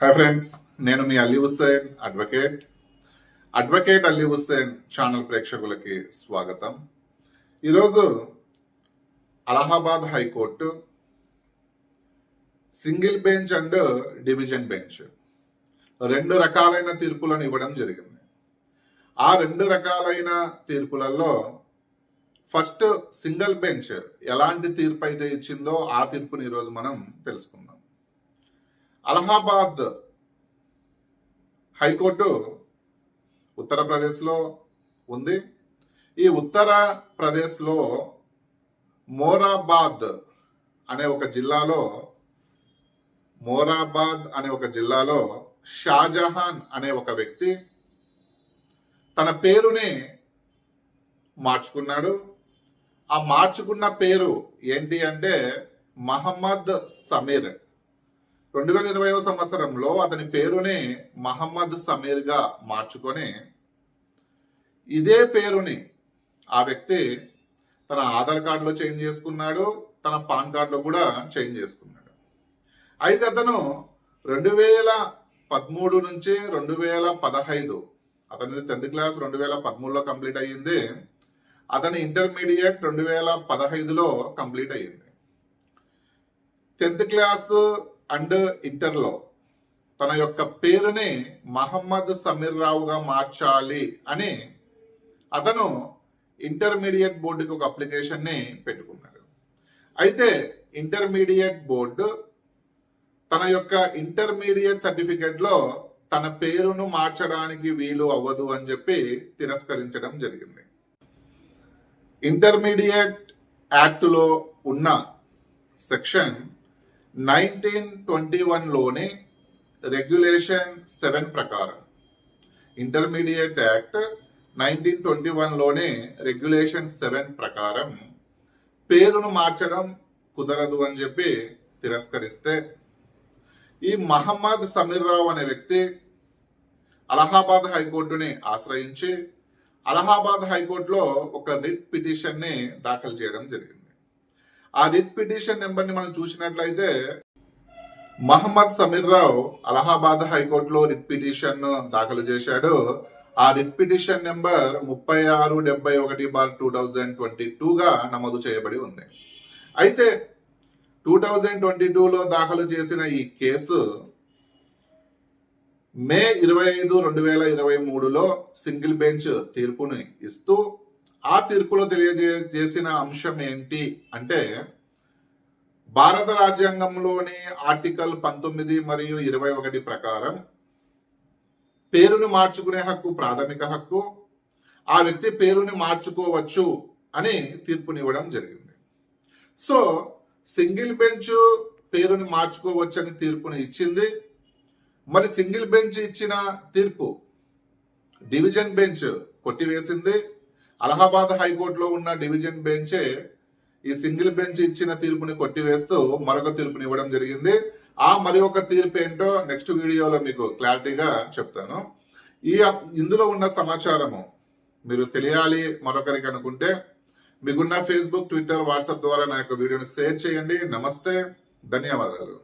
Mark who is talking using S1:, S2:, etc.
S1: Hi friends నేను మీ Alli Hussain advocate advocate Alli Hussain channel ప్రేక్షకులకి స్వాగతం. ఈరోజు Allahabad high court single bench and division bench. రెండు రకాలైన తీర్పులను ఇవ్వడం జరిగింది. ఆ రెండు రకాలైన తీర్పులలో ఫస్ట్ సింగిల్ బెంచ్ ఎలాంటి తీర్పు అయితే ఇచ్చిందో ఆ తీర్పుని ఈరోజు మనం తెలుసుకుందాం. అలహాబాద్ హైకోర్టు ఉత్తరప్రదేశ్లో ఉంది. ఈ ఉత్తరప్రదేశ్లో మోరాబాద్ అనే ఒక జిల్లాలో మోరాబాద్ అనే ఒక జిల్లాలో షాజహాన్ అనే ఒక వ్యక్తి తన పేరుని మార్చుకున్నాడు. ఆ మార్చుకున్న పేరు ఏంటి అంటే మహమ్మద్ సమీర్. రెండు వేల ఇరవైవ సంవత్సరంలో అతని పేరుని మహమ్మద్ సమీర్గా మార్చుకొని ఇదే పేరుని ఆ వ్యక్తి తన ఆధార్ కార్డులో చేంజ్ చేసుకున్నాడు తన పాన్ కార్డులో కూడా చేంజ్ చేసుకున్నాడు. అయితే అతను రెండు వేల పదమూడు నుంచి రెండు వేల పదహైదు అతని టెన్త్ క్లాస్ రెండు వేల పదమూడులో కంప్లీట్ అయ్యింది. అతని ఇంటర్మీడియట్ రెండు వేల పదహైదులో కంప్లీట్ అయ్యింది. టెన్త్ క్లాస్ అండ్ ఇంటర్లో తన యొక్క పేరుని మహమ్మద్ సమీర్ రావుగా మార్చాలి అని అతను ఇంటర్మీడియట్ బోర్డుకి ఒక అప్లికేషన్ని పెట్టుకున్నాడు. అయితే ఇంటర్మీడియట్ బోర్డు తన యొక్క ఇంటర్మీడియట్ సర్టిఫికెట్లో తన పేరును మార్చడానికి వీలు అవ్వదు అని చెప్పి తిరస్కరించడం జరిగింది. ఇంటర్మీడియట్ యాక్ట్లో ఉన్న సెక్షన్ నైన్టీన్ ట్వంటీ వన్లోని రెగ్యులేషన్ సెవెన్ ప్రకారం. ఇంటర్మీడియట్ యాక్ట్ నైన్టీన్ ట్వంటీ వన్లోనే రెగ్యులేషన్ సెవెన్ ప్రకారం పేరును మార్చడం కుదరదు అని చెప్పి తిరస్కరిస్తే ఈ మహమ్మద్ సమీర్ రావు అనే వ్యక్తి అలహాబాద్ హైకోర్టుని ఆశ్రయించి అలహాబాద్ హైకోర్టులో ఒక రిట్ పిటిషన్ని దాఖలు చేయడం జరిగింది. ఆ రిట్ పిటిషన్ నెంబర్ని మనం చూసినట్లయితే మహమ్మద్ సమీర్ రావు అలహాబాద్ హైకోర్టులో రిట్ పిటిషన్ దాఖలు చేశాడు. ఆ రిట్ పిటిషన్ నెంబర్ ముప్పై ఆరు డెబ్బై ఒకటి బార్ టూ థౌజండ్ ట్వంటీ టూగా నమోదు చేయబడి ఉంది. అయితే టూ థౌజండ్ ట్వంటీ టూలో దాఖలు చేసిన ఈ కేసు మే ఇరవై ఐదు రెండు వేల ఇరవై మూడులో సింగిల్ బెంచ్ తీర్పుని ఇస్తూ ఆ తీర్పులో తెలియజేసిన అంశం ఏంటి అంటే భారత రాజ్యాంగంలోని ఆర్టికల్ పంతొమ్మిది మరియు ఇరవై ఒకటి ప్రకారం పేరుని మార్చుకునే హక్కు ప్రాథమిక హక్కు ఆ వ్యక్తి పేరుని మార్చుకోవచ్చు అని తీర్పునివ్వడం జరిగింది. సో సింగిల్ బెంచ్ పేరుని మార్చుకోవచ్చని తీర్పుని ఇచ్చింది. మరి సింగిల్ బెంచ్ ఇచ్చిన తీర్పు డివిజన్ బెంచ్ కొట్టివేసింది. అలహాబాద్ హైకోర్టులో ఉన్న డివిజన్ బెంచే ఈ సింగిల్ బెంచ్ ఇచ్చిన తీర్పుని కొట్టివేస్తూ మరొక తీర్పుని ఇవ్వడం జరిగింది. ఆ మరి ఒక తీర్పు ఏంటో నెక్స్ట్ వీడియోలో మీకు క్లారిటీగా చెప్తాను. ఈ ఇందులో ఉన్న సమాచారము మీరు తెలియాలి మరొకరికి అనుకుంటే మీకున్న ఫేస్బుక్ ట్విట్టర్ వాట్సాప్ ద్వారా నా యొక్క వీడియోని షేర్ చేయండి. నమస్తే. ధన్యవాదాలు.